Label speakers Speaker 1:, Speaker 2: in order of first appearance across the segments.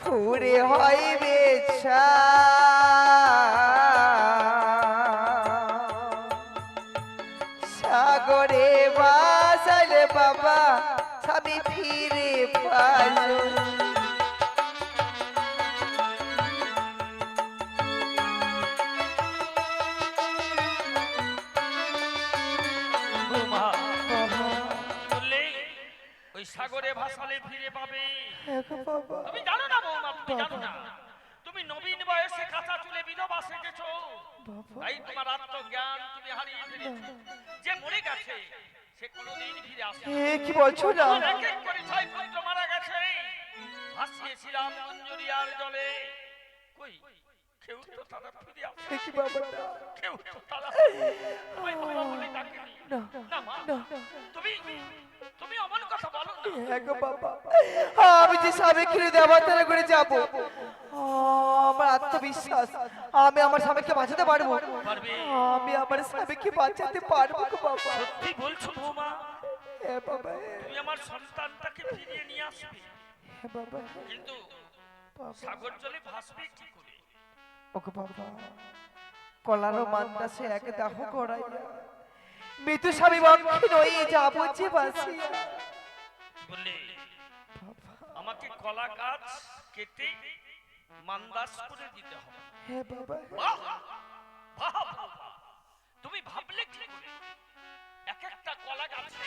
Speaker 1: ফুরে হয় সাগরে
Speaker 2: ভাসালে ফিরে পাবে। তুমি জানো না বৌমা তুমি জানো না। তুমি নবীন বয়সে কাঁচা চুলে বিধবা সেজেছো। তাই তোমার আত্মজ্ঞান তুমি হারিয়ে ফেলেছো। যে মরে গেছে সে কোনোদিন ফিরে আসে
Speaker 1: কি বলছো না?
Speaker 2: এক এক করে ছয় পুত্র মারা গেছে। ভাসিয়েছিলাম মঞ্জুরিয়ার জলে। কই? কেউ তো তারা ফিরে আসে।
Speaker 1: কি বাবা
Speaker 2: কেউ তো তারা তোমায় বাবা বলে ডাকেনি
Speaker 1: না।
Speaker 2: না মা তুমি তুমি অমন কথা বলো না।
Speaker 1: হ্যাঁ গো বাবা। আমি যে স্বামী কিনে করে যাব। আমার আত্মবিশ্বাস। আমি আমার স্বামীকে বাঁচাতে পারব? আমি আমার স্বামীকে বাঁচাতে পারব গো বাবা।
Speaker 2: সত্যি বলছো বৌমা?
Speaker 1: হ্যাঁ বাবা।
Speaker 2: তুমি আমার সন্তানটাকে ফিরিয়ে নিয়ে আসবে।
Speaker 1: হ্যাঁ বাবা।
Speaker 2: কিন্তু সাগর জলে ভাসবে কি করে?
Speaker 1: ওকে বাবা কলারও মান্দাসে একে দাহ করাইয়া মৃত্যু স্বামী বক্ষে নই যাব যে বাসিয়া
Speaker 2: বললে? আমাকে কলা গাছ কেটে মান্দাস করে দিতে হবে।
Speaker 1: হ্যাঁ বাবা!
Speaker 2: তুমি ভাবলে কি করে? এক একটা কলা গাছে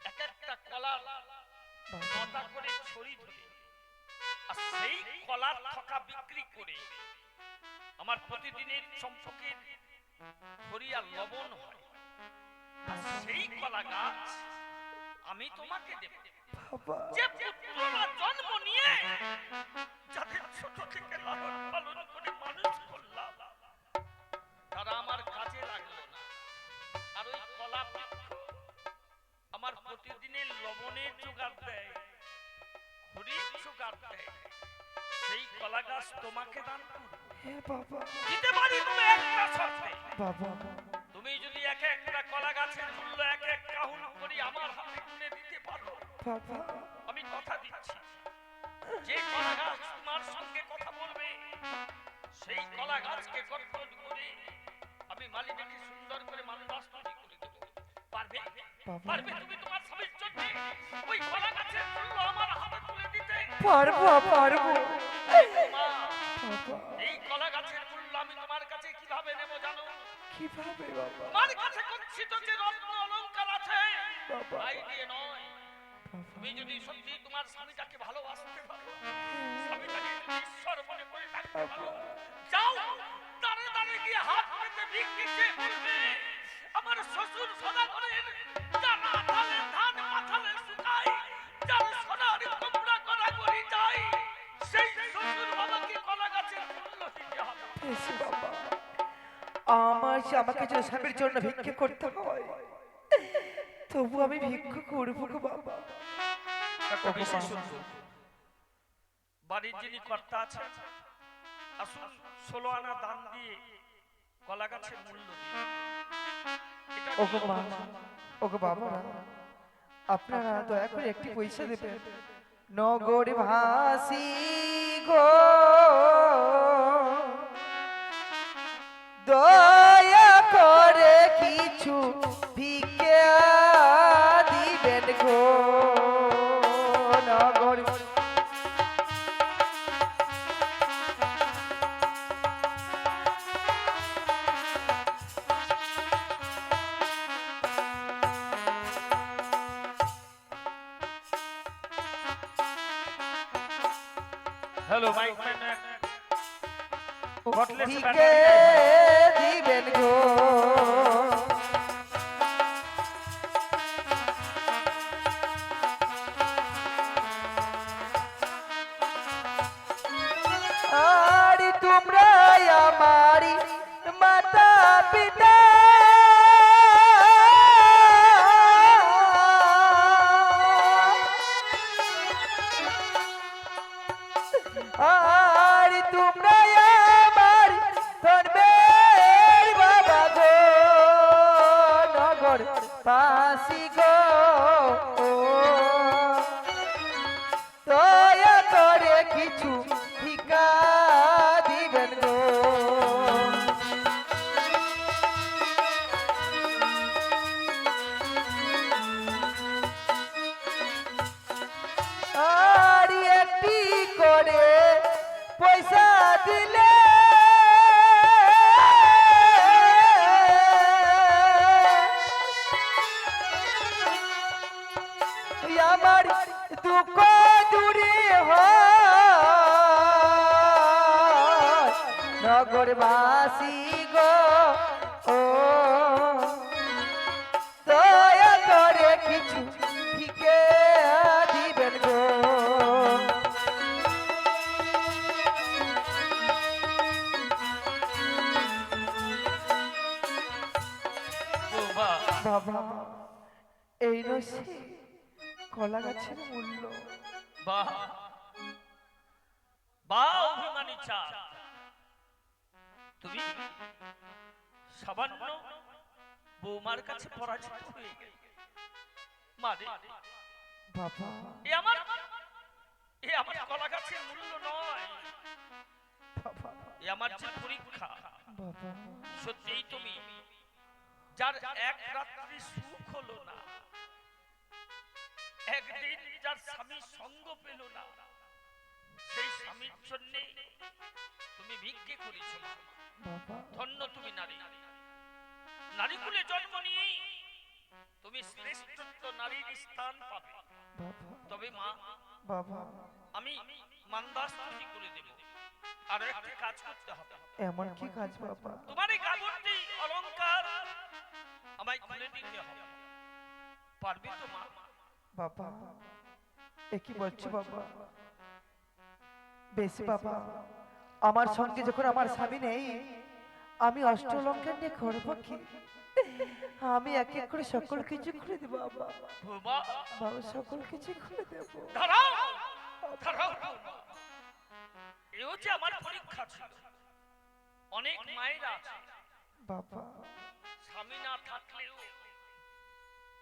Speaker 2: এক একটা কলা নটা করে ছড়ি ধরে আর সেই কলার থকা বিক্রি করে আমার প্রতিদিনের সম্পর্কের হরিয়া লবণ হয়। সেই কলা গাছ আমি তোমাকে দেব। যে পুত্ররা জন্ম নিয়ে যাদের ছোট থেকে লালন পালন করে মানুষ করলাম তারা আমার কাজে লাগল না। আর ওই কলা আমার প্রতিদিনের লবণের জোগাড় দেয়। হরির জোগাড় দেয় সেই কলা গাছ তোমাকে দান করব।
Speaker 1: হ্যাঁ বাবা।
Speaker 2: দিতে পারি তুমি একটা শর্তে।
Speaker 1: বাবা।
Speaker 2: তুমি যদি এক একটা কলা গাছের মূল্য এক এক কাহুন করি আমার হাতে গুনে দিতে পারো
Speaker 1: বাবা।
Speaker 2: আমি কথা দিচ্ছি। যে কলা গাছ তোমার সঙ্গে কথা বলবে সেই কলা গাছকে গঠন করে আমি মালিনীকে সুন্দর করে মানবাস তৈরি করে দেবো। পারবে? পারবে তুমি
Speaker 1: পারব পারব।
Speaker 2: মা এই কলা গাছের মূল্য আমি তোমার কাছে কীভাবে নেব জানো?
Speaker 1: কীভাবে বাবা?
Speaker 2: তোমার কাছে গচ্ছিত যে রত্ন অলংকার আছে
Speaker 1: বাবা।
Speaker 2: তাই দিয়ে নয়। তুমি যদি সত্যি তোমার স্বামীটাকে ভালোবাসতে পারো স্বামীটাকে ঈশ্বর মনে করে থাকতে পারো যাও দাঁড়ে দাঁড়ে গিয়ে হাত পেতে ভিক্ষে বলবে আমার শ্বশুর সদাগরের জানা
Speaker 1: যে আমাকে যে স্বামীর জন্য ভিক্ষে করতে হয়। তবু আমি ভিক্ষা করব গো বাবা।
Speaker 2: বাড়ির যিনি কর্তা আছেন আসুন ষোলো আনা দান দিয়ে কলা গাছের মূল্য
Speaker 1: ওগো মা ওগো বাবা আপনারা দয়া করে একটি পয়সা দেবেন। নগর ভাসি গো।
Speaker 2: হ্যালো মাইক ম্যান battery
Speaker 1: দিবেন গো আর তোমরা আমারি মাতা পিতা কিছু নগরবাসী গো, ও। দয়া করে কিছু ঠিকে দিবেন গো। বাবা, এই রসে কলা গাছের মূল্য।
Speaker 2: বাহ। বাহ, অভিমানী চা। তুমি সামান্য বৌমার কাছে পরাজিত হয়ে মানে
Speaker 1: বাবা।
Speaker 2: এ আমার এ আমার কলা গাছের মূল্য নয়।
Speaker 1: বাবা।
Speaker 2: এ আমার যে পরীক্ষা।
Speaker 1: বাবা।
Speaker 2: সত্যিই তুমি যার এক রাত্রি সুখ হলো না একদিন যার স্বামী সঙ্গ পেল না সেই স্বামীর জন্য তুমি ভিক্ষে করেছ মা।
Speaker 1: বাবা
Speaker 2: ধন্য তুমি নারী। নারী কুলে জন্ম নিয়ে তুমি শ্রেষ্ঠত্ব নারীর স্থান পাবে। তবে মা
Speaker 1: বাবা
Speaker 2: আমি মান্দাস তৈরি করে দেব। আর একটি কাজ করতে হবে।
Speaker 1: এমন কি কাজ বাবা?
Speaker 2: তোমার এই কাপড়টি অলংকার আমায় খুলে দিতে হবে। পারবি তো মা?
Speaker 1: বাবা এ কি বলছো? বাবা? বেশ বাবা। আমার সঙ্গে যখন আমার স্বামী নেই আমি অষ্টলঙ্কার নিয়ে করব কি আমি এক এক করে সকল কিছু করে দেবো বাবা। বাবা সকল কিছু করে দেবো।
Speaker 2: দাঁড়াও দাঁড়াও। এও যে আমার পরীক্ষা ছিল। অনেক মায়েরা
Speaker 1: বাবা।
Speaker 2: স্বামী না থাকলেও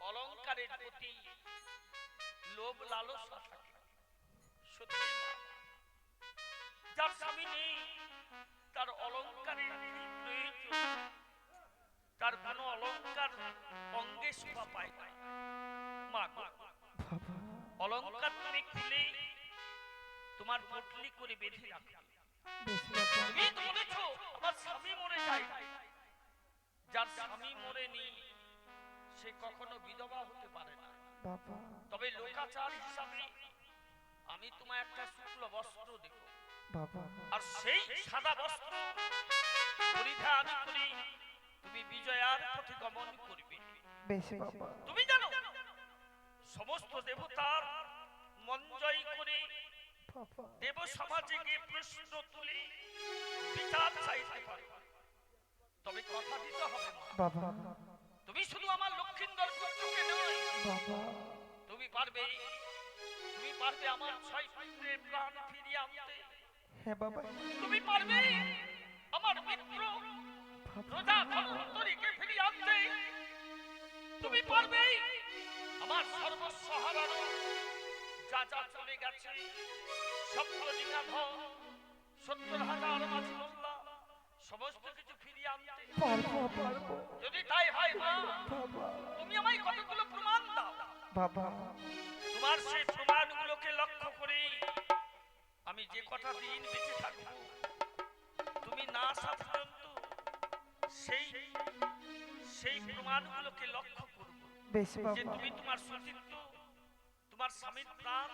Speaker 2: অলংকারের প্রতি লোভ লালসা থাকে। সত্যি যার স্বামী নেই তার প্রয়োজন তার কোনো অলংকার অঙ্গে শোভা পায় মা গো, তুমি খুলে তোমার পটলি করে বেঁধে রাখবে। তুমি বলেছ আমার স্বামী মরে যায় যার স্বামী মরেনি সে কখনো বিধবা হতে পারে না। তবে লোকাচার হিসাবে আমি তোমায় একটা শুক্ল বস্ত্র দেব। আর সেই সাদা বস্ত্র পরিধান করি তুমি বিজয়ার পথে গমন করবে।
Speaker 1: বেশ বাবা।
Speaker 2: তুমি জানো সমস্ত দেবতার মন জয় করে দেব সমাজে গিয়ে প্রশ্ন তুলে বিচার চাইতে পারে। তবে কথা দিতে হবে
Speaker 1: বাবা।
Speaker 2: তুমি শুধু আমার লক্ষিন্দর পুত্রকে নয়
Speaker 1: বাবা।
Speaker 2: তুমি পারবে তুমি পারবে আমার ছয় পুত্রের প্রাণ ফিরিয়ে আনতে।
Speaker 1: হ্যাঁ বাবা।
Speaker 2: তুমি পারবে? আমার মিত্র রোজা ধন্বন্তরীকে ফিরিয়ে আনতে। তুমি পারবে? আমার সর্বস্ব হারানো যা যা চলে গেছে সপ্তজিঙা ধন সত্তর হাজার মাঝি মোল্লা সমস্ত কিছু ফিরিয়ে আনতে।
Speaker 1: পারব পারব
Speaker 2: যদি তাই হয় মা
Speaker 1: বাবা।
Speaker 2: তুমি আমায় কতগুলো প্রমাণ দাও?
Speaker 1: বাবা।
Speaker 2: তোমার সেই প্রমাণগুলোকে লক্ষ্য করে আমি যে কটা দিন বেঁচে থাকব তুমি না পর্যন্ত সেই সেই প্রমাণগুলোকে লক্ষ্য করব। যে তুমি তোমার সতীত্ব তোমার স্বামীর প্রাণ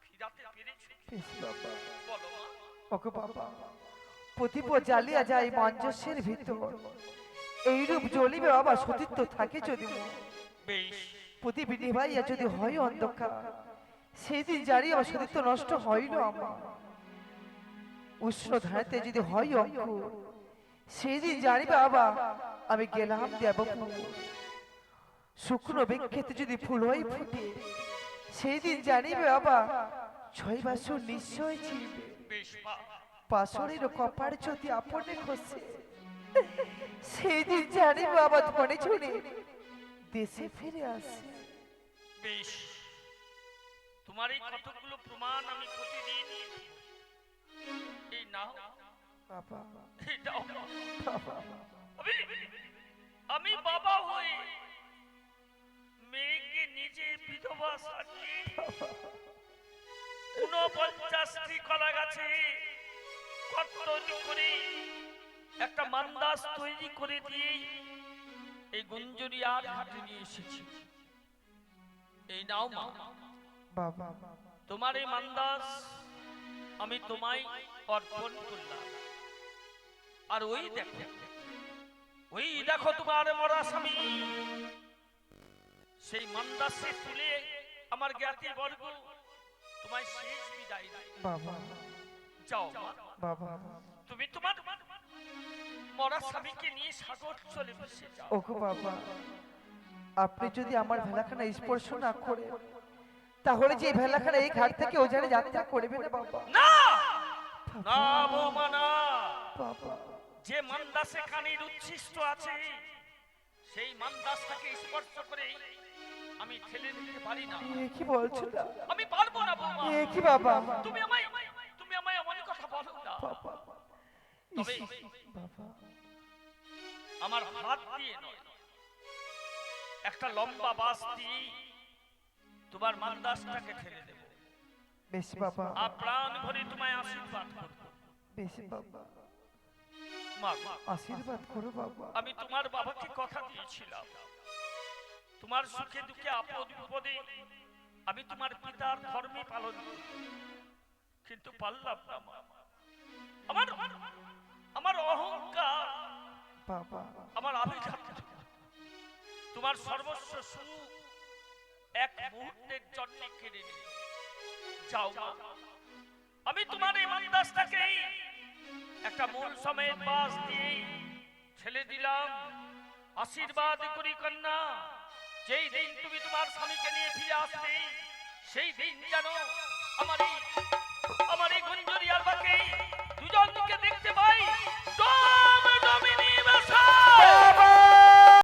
Speaker 2: ফিরাতে পেরেছ। বলো
Speaker 1: ওকে বাবা প্রতিপ জ্বালিয়া যায় মঞ্জস্যের ভিতর। এইরূপ জ্বলিবে বাবা সতীত্ব থাকে যদি
Speaker 2: বেশ।
Speaker 1: প্রদীপ নিভাইয়া যদি হয় অন্ধকার। সেদিন জারি আমার নষ্ট হইল আমার। উষ্ণ ধারাতে যদি হয় অঙ্কুর সেদিন জানিবে বাবা আমি গেলাম দেবপুর শুকনো বিক্ষেতে যদি ফুল হয়ে ফুটে সেই দিন জানিবে বাবা ছয় বাসর নিশ্চয় চিনবে পাশরের কপার যদি আপনে খসে। সেই দিন জানিবে বাবা ধনে ছুনে দেশে ফিরে আসি।
Speaker 2: বেশ। তোমার এই কতগুলো প্রমাণ আমি প্রতিদিন এই নাও।
Speaker 1: বাবা।
Speaker 2: এই নাও। আমি আমি বাবা হয়ে মেয়েকে নিজে বিধবা সাজিয়ে। ঊনপঞ্চাশটি কলা গাছে কর্তন করে একটা মান্দাস তৈরি করে দিয়ে এই গুঞ্জরিয়ার ঘাটে নিয়ে এসেছি। এই নাও মা।
Speaker 1: বাবা।
Speaker 2: তোমার এই মান্দাস আমি তোমায় অর্পণ করলাম। আর ওই দেখো ওই দেখো তোমার মরা স্বামী। সেই মান্দাসে তুলে আমার জ্ঞাতি বর্গ তোমায় শেষ বিদায় দেয়।
Speaker 1: বাবা।
Speaker 2: যাও
Speaker 1: বাবা।
Speaker 2: তুমি তোমার মরা স্বামীকে নিয়ে সাগর চলে বসে যাও।
Speaker 1: ওগো বাবা আপনি যদি আমার ভেলাখানা স্পর্শ না করে তাহলে যে ভেলাখানা এই ঘাট থেকে ওজানে যাত্রা করবে না বাবা।
Speaker 2: না! না বৌমা না।
Speaker 1: বাবা।
Speaker 2: যে মান্দাসে কানির উচ্ছিষ্ট আছে সেই মান্দাসটাকে স্পর্শ করে আমি ঠেলে দিতে পারি না।
Speaker 1: কি বলছো
Speaker 2: আমি পারব না বাবা
Speaker 1: এ কি বাবা?
Speaker 2: তুমি আমায় তুমি আমায় এমন কথা বলো না।
Speaker 1: বাবা
Speaker 2: তবে
Speaker 1: বাবা।
Speaker 2: আমার হাত দিয়ে নয় একটা লম্বা বাস দিয়ে তোমার মান্দাসটাকে ঠেলে দেব।
Speaker 1: বেশ বাবা।
Speaker 2: আর প্রাণ ভরে তোমায় আশীর্বাদ করব।
Speaker 1: বেশ বাবা।
Speaker 2: মা
Speaker 1: আশীর্বাদ করো বাবা।
Speaker 2: আমি তোমার বাবাকে কথা দিয়েছিলাম। তোমার সুখে দুঃখে আপদ বিপদে আমি তোমার পিতার ধর্মে পালন করব কিন্তু পারলাম না মা। আমার আমার অহংকার
Speaker 1: বাবা।
Speaker 2: আমার আভিঘাত। তোমার সর্বস্ব সুখ এক মুহূর্তের জন্য কেড়ে নিল যাও। মা। আমি তোমার ইমান দাসটাকে একটা মূল সমেত বাস দিয়ে ছেলে দিলাম। আশীর্বাদ করি কন্যা। যেই দিন তুমি তোমার স্বামীকে নিয়ে ফিরে আসবে, সেই দিন জানো আমার এই আমার এই গুঞ্জরিয়ার বাকে দুজনকে দেখতে পাই।